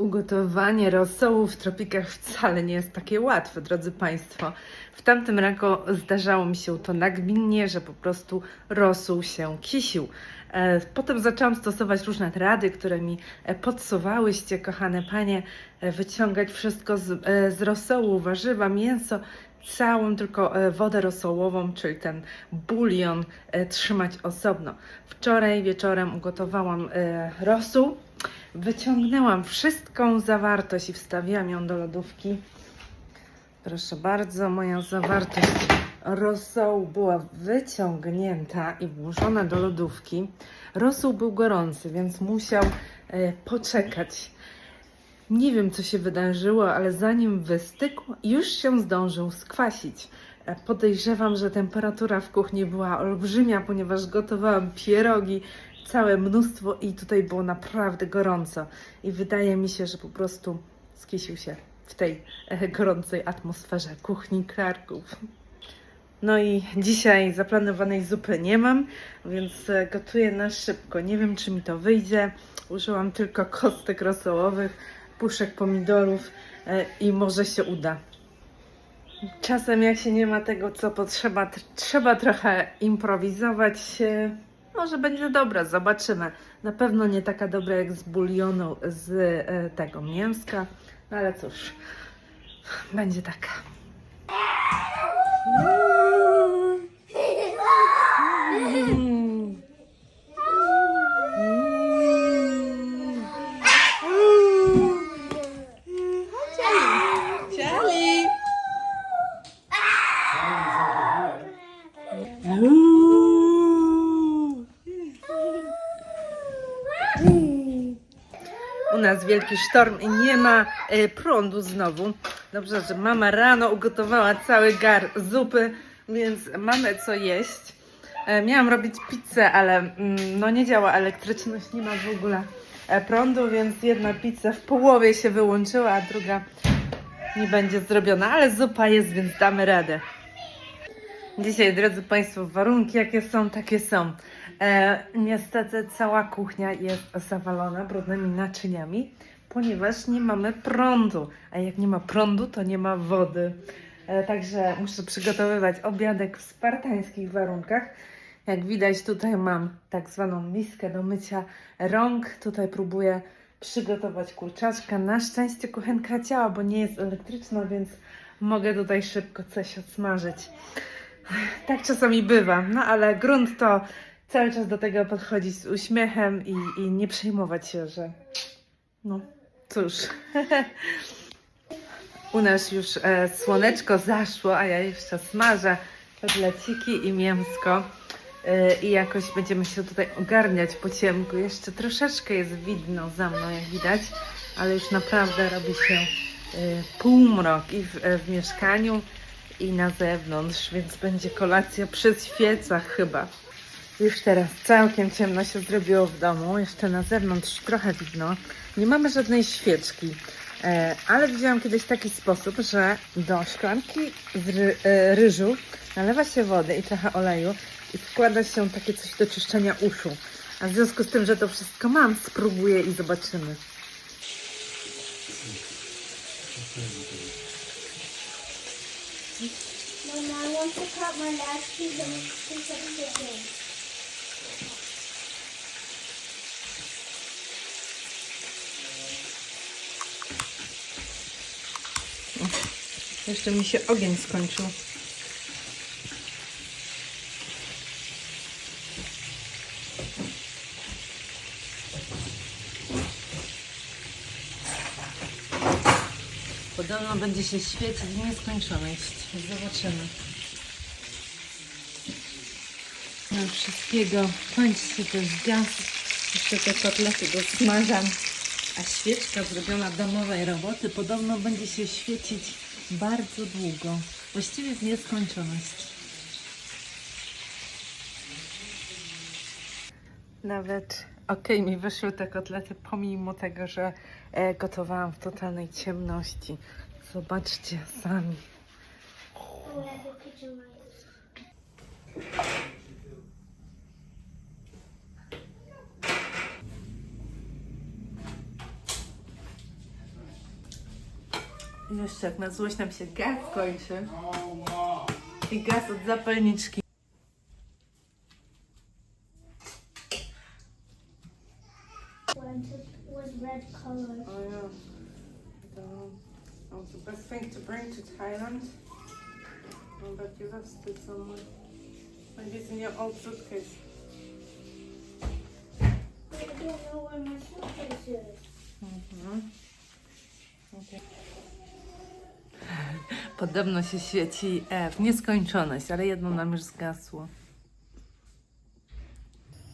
Ugotowanie rosołu w tropikach wcale nie jest takie łatwe, drodzy Państwo. W tamtym roku zdarzało mi się to nagminnie, że po prostu rosół się kisił. E, Potem zaczęłam stosować różne rady, które mi e, podsuwałyście, kochane panie, e, wyciągać wszystko z, z rosołu, warzywa, mięso, całą tylko wodę rosołową, czyli ten bulion, trzymać osobno. Wczoraj wieczorem ugotowałam rosół. Wyciągnęłam wszystką zawartość i wstawiłam ją do lodówki. Proszę bardzo, moja zawartość rosołu była wyciągnięta i włożona do lodówki. Rosół był gorący, więc musiał e, poczekać. Nie wiem, co się wydarzyło, ale zanim wystygł, już się zdążył skwasić. E, Podejrzewam, że temperatura w kuchni była olbrzymia, ponieważ gotowałam pierogi, całe mnóstwo i tutaj było naprawdę gorąco. I wydaje mi się, że po prostu skisił się w tej e, gorącej atmosferze kuchni Klarków. No i dzisiaj zaplanowanej zupy nie mam, więc e, gotuję na szybko. Nie wiem, czy mi to wyjdzie. Użyłam tylko kostek rosołowych, puszek pomidorów e, i może się uda. Czasem jak się nie ma tego, co potrzeba, tr- trzeba trochę improwizować. Może będzie dobra, zobaczymy. Na pewno nie taka dobra jak z bulionu z e, tego mięska, no ale cóż, będzie taka. Mm. Nas wielki sztorm i nie ma e, prądu znowu. Dobrze, że mama rano ugotowała cały gar zupy, więc mamy co jeść. E, miałam robić pizzę, ale mm, no nie działa elektryczność, nie ma w ogóle e, prądu, więc jedna pizza w połowie się wyłączyła, a druga nie będzie zrobiona, ale zupa jest, więc damy radę. Dzisiaj, drodzy Państwo, warunki jakie są, takie są. E, niestety cała kuchnia jest zawalona brudnymi naczyniami, ponieważ nie mamy prądu. A jak nie ma prądu, to nie ma wody. E, także muszę przygotowywać obiadek w spartańskich warunkach. Jak widać, tutaj mam tak zwaną miskę do mycia rąk. Tutaj próbuję przygotować kurczaczka. Na szczęście kuchenka działa, bo nie jest elektryczna, więc mogę tutaj szybko coś odsmażyć. Tak czasami bywa, no ale grunt to cały czas do tego podchodzić z uśmiechem i, i nie przejmować się, że no cóż. U nas już e, słoneczko zaszło, a ja jeszcze smażę kotleciki i mięsko. E, I jakoś będziemy się tutaj ogarniać po ciemku. Jeszcze troszeczkę jest widno za mną, jak widać, ale już naprawdę robi się e, półmrok i w, e, w mieszkaniu, i na zewnątrz, więc będzie kolacja przy świecach chyba. Już teraz całkiem ciemno się zrobiło w domu, jeszcze na zewnątrz trochę widno. Nie mamy żadnej świeczki, e, ale widziałam kiedyś taki sposób, że do szklanki z ry, e, ryżu nalewa się wody i trochę oleju i wkłada się takie coś do czyszczenia uszu. A w związku z tym, że to wszystko mam, spróbuję i zobaczymy. Mama, I Jeszcze mi się ogień skończył. Podobno będzie się świecić w nieskończoność. Zobaczymy. No, wszystkiego kończy się też gaz. Jeszcze te kotlety dosmażam. A świeczka zrobiona domowej roboty podobno będzie się świecić bardzo długo. Właściwie w nieskończoność. Nawet okej mi wyszły te kotlety, pomimo tego, że e, gotowałam w totalnej ciemności. Zobaczcie sami. Oh, I have a kitchen light. Jeszcze jak na złość nam się gaz kończy. I gaz od zapalniczki. Oh yeah. The, the best thing to bring to Thailand. Oh, but you lost it somewhere. Maybe it's in your old suitcase. I don't know where my suitcase is. Mhm. Okay. Podobno się świeci e, w nieskończoność, ale jedno nam już zgasło.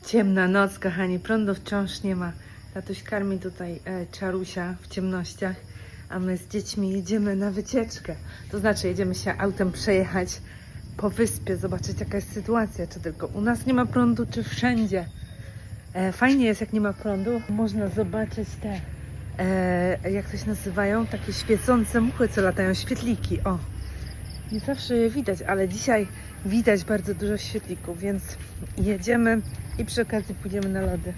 Ciemna noc, kochani, prądu wciąż nie ma. Tatuś karmi tutaj e, czarusia w ciemnościach, a my z dziećmi jedziemy na wycieczkę. To znaczy jedziemy się autem przejechać po wyspie, zobaczyć jaka jest sytuacja, czy tylko u nas nie ma prądu, czy wszędzie. E, fajnie jest jak nie ma prądu, można zobaczyć te, e, jak to się nazywają, takie świecące muchy, co latają, świetliki, o. Nie zawsze je widać, ale dzisiaj widać bardzo dużo świetlików, więc jedziemy i przy okazji pójdziemy na lody.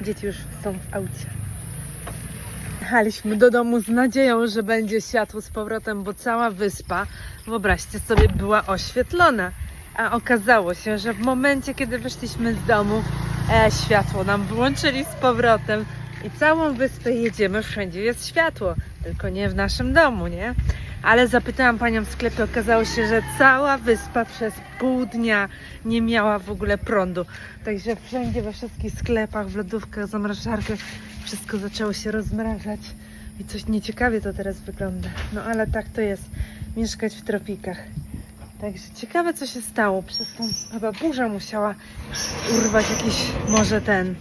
Dzieci już są w aucie. Jechaliśmy do domu z nadzieją, że będzie światło z powrotem, bo cała wyspa, wyobraźcie sobie, była oświetlona. A okazało się, że w momencie, kiedy wyszliśmy z domu, e, światło nam wyłączyli z powrotem i całą wyspę jedziemy, wszędzie jest światło, tylko nie w naszym domu, nie? Ale zapytałam panią w sklepie, okazało się, że cała wyspa przez pół dnia nie miała w ogóle prądu. Także wszędzie, we wszystkich sklepach, w lodówkach, zamrażarkach, wszystko zaczęło się rozmrażać. I coś nieciekawie to teraz wygląda. No ale tak to jest, mieszkać w tropikach. Także ciekawe, co się stało. Przez tą chyba burza musiała urwać jakiś, może ten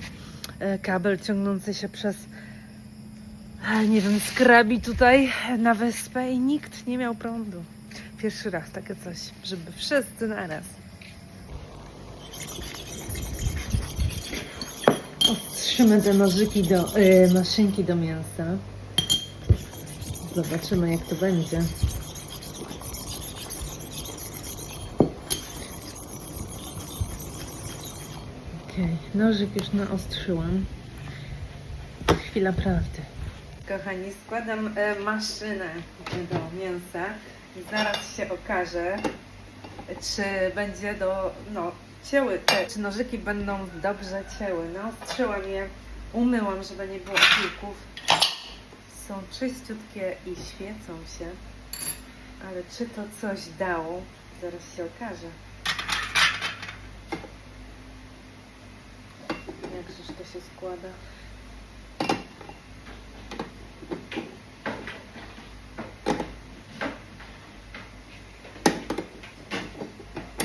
kabel ciągnący się przez a, nie wiem, skrabi tutaj na wyspę i nikt nie miał prądu. Pierwszy raz takie coś, żeby wszyscy naraz. Ostrzymy te nożyki do, y, maszynki do mięsa. Zobaczymy jak to będzie. Okej, nożyk już naostrzyłam. Chwila prawdy. Kochani, składam e, maszynę do mięsa zaraz się okaże, czy będzie do, no, cięły te, czy nożyki będą dobrze cięły. Naostrzyłam je, umyłam, żeby nie było kilków. Są czyściutkie i świecą się, ale czy to coś dało, zaraz się okaże. Jakżeż to się składa.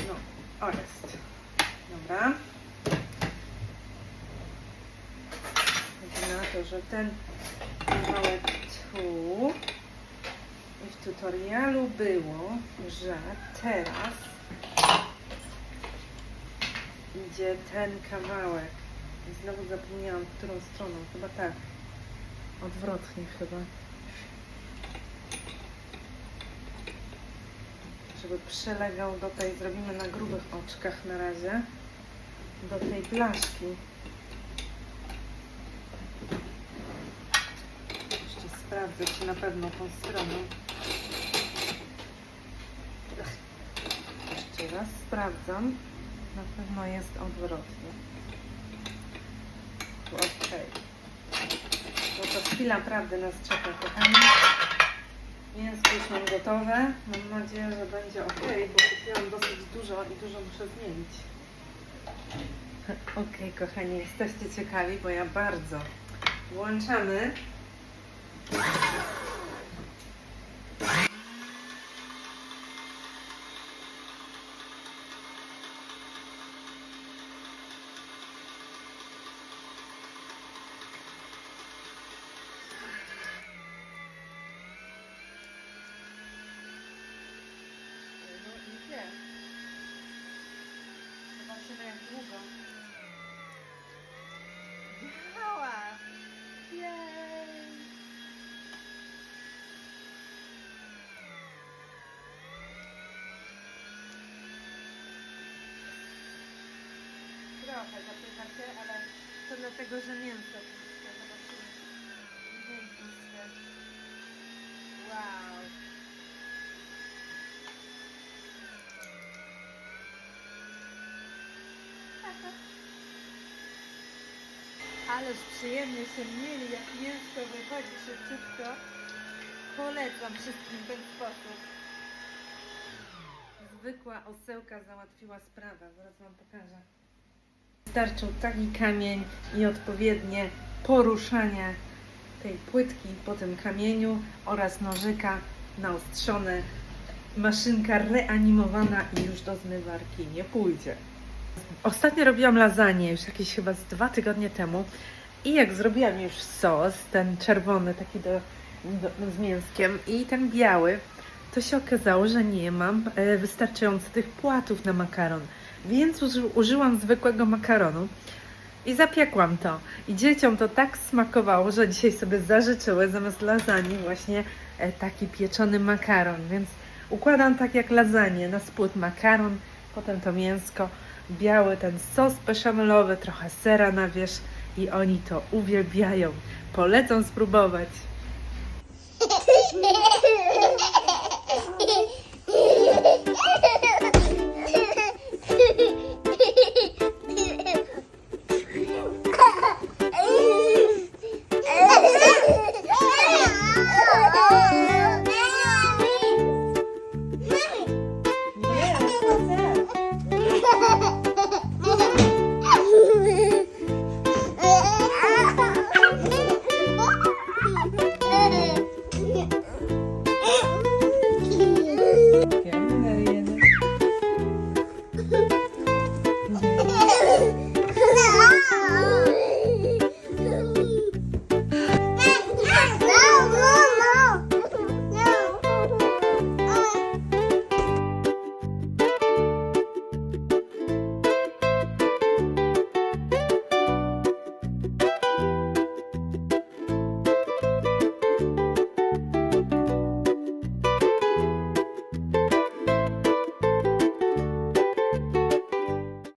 No, o jest. Dobra. Na to, że ten kawałek tu i w tutorialu było, że teraz idzie ten kawałek. Znowu zapomniałam, którą stroną. Chyba tak. Odwrotnie chyba. Żeby przylegał do tej, zrobimy na grubych oczkach na razie, do tej blaszki. Jeszcze sprawdzę, czy na pewno tą stroną. Jeszcze raz sprawdzam. Na pewno jest odwrotnie. Okej. No to chwila prawdy nas czeka, kochani. Mięsko już mam gotowe. Mam nadzieję, że będzie ok, bo kupiłam dosyć dużo i dużo muszę zmienić. Okej, kochani, jesteście ciekawi, bo ja bardzo. Włączamy. Ciekawe jak długo. Działa! Jej! Trochę zapychacie, ale to dlatego, że mięso puste. Zobaczymy. Mniej puste. Wow. Ależ przyjemnie się mieli, jak mięsko wychodzi szybciutko. Polecam wszystkim ten sposób. Zwykła osełka załatwiła sprawę, zaraz Wam pokażę. Wystarczył taki kamień i odpowiednie poruszanie tej płytki po tym kamieniu oraz nożyka naostrzone. Maszynka reanimowana i już do zmywarki nie pójdzie. Ostatnio robiłam lasagne już jakieś chyba z dwa tygodnie temu i jak zrobiłam już sos, ten czerwony taki do, do, z mięskiem i ten biały, to się okazało, że nie mam e, wystarczająco tych płatów na makaron, więc uży, użyłam zwykłego makaronu i zapiekłam to. I dzieciom to tak smakowało, że dzisiaj sobie zażyczyły zamiast lasagne właśnie e, taki pieczony makaron, więc układam tak jak lasagne, na spód makaron, potem to mięsko, biały ten sos beszamelowy, trochę sera na wierzch i oni to uwielbiają. Polecam spróbować.